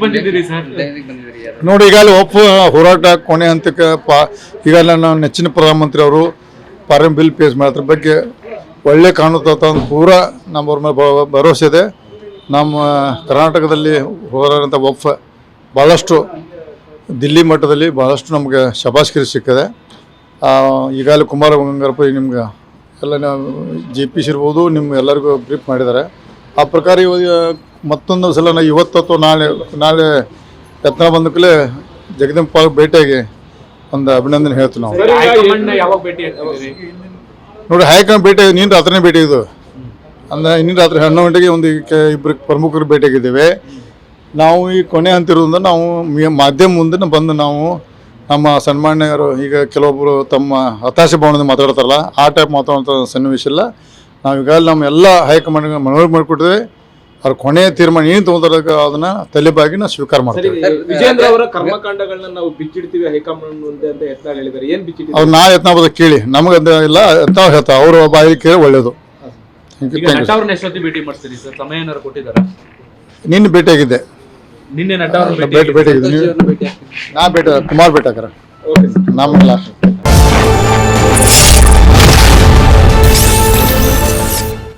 ಬಂದಿದ್ದೀರಿ ಸರ್. ನೋಡಿ ಈಗಾಗಲೇ ಒಪ್ಪ ಹೋರಾಟ ಕೊನೆ ಹಂತಕ್ಕೆ ಪಾ ಈಗಾಗಲೇ ನಾವು ನೆಚ್ಚಿನ ಪ್ರಧಾನಮಂತ್ರಿ ಅವರು ಫಾರಿನ್ ಬಿಲ್ ಪೇಸ್ ಮಾಡೋದ್ರ ಬಗ್ಗೆ ಒಳ್ಳೆ ಕಾಣುತ್ತ ಒಂದು ಪೂರ ನಮ್ಮವ್ರ ಮೇಲೆ ಭ- ಭರವಸೆ ಇದೆ. ನಮ್ಮ ಕರ್ನಾಟಕದಲ್ಲಿ ಹೋರಾಡಂಥ ಒಪ್ಪ ಭಾಳಷ್ಟು ದಿಲ್ಲಿ ಮಟ್ಟದಲ್ಲಿ ಭಾಳಷ್ಟು ನಮಗೆ ಶಬಾಷ್ಕಿರಿ ಸಿಕ್ಕಿದೆ. ಈಗಾಗಲೇ ಕುಮಾರ ಬಂಗಾರಪ್ಪ ನಿಮ್ಗೆ ಎಲ್ಲ ನಾವು ಜೆ ಪಿ ಸಿ ಇರ್ಬೋದು ನಿಮ್ಮ ಎಲ್ಲರಿಗೂ ಬ್ರೀಫ್ ಮಾಡಿದ್ದಾರೆ. ಆ ಪ್ರಕಾರ ಮತ್ತೊಂದು ಸಲ ನಾ ಇವತ್ತು ಅಥವಾ ನಾಳೆ ನಾಳೆ ಯತ್ನ ಬಂದಕ್ಕಲೇ ಜಗದೀಪ್ ಪಾಲ್ ಭೇಟಿಯಾಗಿ ಒಂದು ಅಭಿನಂದನೆ ಹೇಳ್ತೀವಿ ನಾವು. ನೋಡಿ ಹೈಕಮಾಂಡ್ ಭೇಟಿ ನೀನು ರಾತ್ರಿನೇ ಭೇಟಿ ಇದು. ಅಂದರೆ ಇನ್ನಿನ ರಾತ್ರಿ ಹನ್ನೊಂದು ಗಂಟೆಗೆ ಒಂದು ಕೆ- ಇಬ್ಬರು ಪ್ರಮುಖರು ಭೇಟಿಯಾಗಿದ್ದೇವೆ. ನಾವು ಈ ಕೊನೆ ಅಂತಿರೋದ್ರಿಂದ ನಾವು ಮಾಧ್ಯಮ ಮುಂದೆ ಬಂದು ನಾವು ನಮ್ಮ ಸನ್ಮಾನ್ಯರು ಈಗ ಕೆಲವೊಬ್ಬರು ತಮ್ಮ ಹತಾಶೆ ಭಾವನೆ ಮಾತಾಡ್ತಾರಲ್ಲ ಆ ಟೈಪ್ ಮಾತಾಡುವಂಥ ಸನ್ನಿವೇಶ ಇಲ್ಲ. ನಾವು ಈಗಾಗಲೇ ನಮ್ಮ ಎಲ್ಲ ಹೈಕಮಾಂಡ್ಗೆ ಮನವಿ ಮಾಡಿಕೊಟ್ಟಿದೆ ಅವ್ರ ಕೊನೆಯ ತೀರ್ಮಾನ ಏನು ತಗೊಂಡ್ರೆ ಅದನ್ನ ತಲೆಬಾಗಿ ನಾವು ಸ್ವೀಕಾರ ಮಾಡ್ತೀವಿ. ವಿಜೇಂದ್ರ ಅವರ ಕರ್ಮಕಾಂಡಗಳನ್ನ ನಾವು ಬಿಚ್ಚಿಡ್ತೀವಿ ಹೈಕಮಾಂಡ್ ಮುಂದೆ ಅಂತ ಯತ್ನಾಳ್ ಹೇಳಿದ್ದಾರೆ. ಏನ್ ಬಿಚ್ಚಿಟ್ಟಿದ್ದಾರೆ? ಅವ್ರು ನಾ ಯತ್ನ ಬದ ಕೇಳಿ ನಮಗೆ ಅದು ಇಲ್ಲ ಅಂತ ಹೇಳ್ತಾ ಅವ್ರ ಬಾಯಿ ಕೇಳಿ ಒಳ್ಳೇದು. ಭೇಟಿ ಮಾಡ್ತೀರಿ ಸರ್? ಸಮಯ ಏನಾರು ಕೊಟ್ಟಿದ್ದಾರಾ? ನಿನ್ನೆ ಭೇಟಿಯಾಗಿದ್ದೆ. ನಿನ್ನೆ ಭೇಟಿ ಭೇಟಿ ನಾ ಭೇಟಿ ಕುಮಾರ್ ಭೇಟಿ ಹಾಕರ ಓಕೆ ಸರ್. ನಮ್ಮೆಲ್ಲ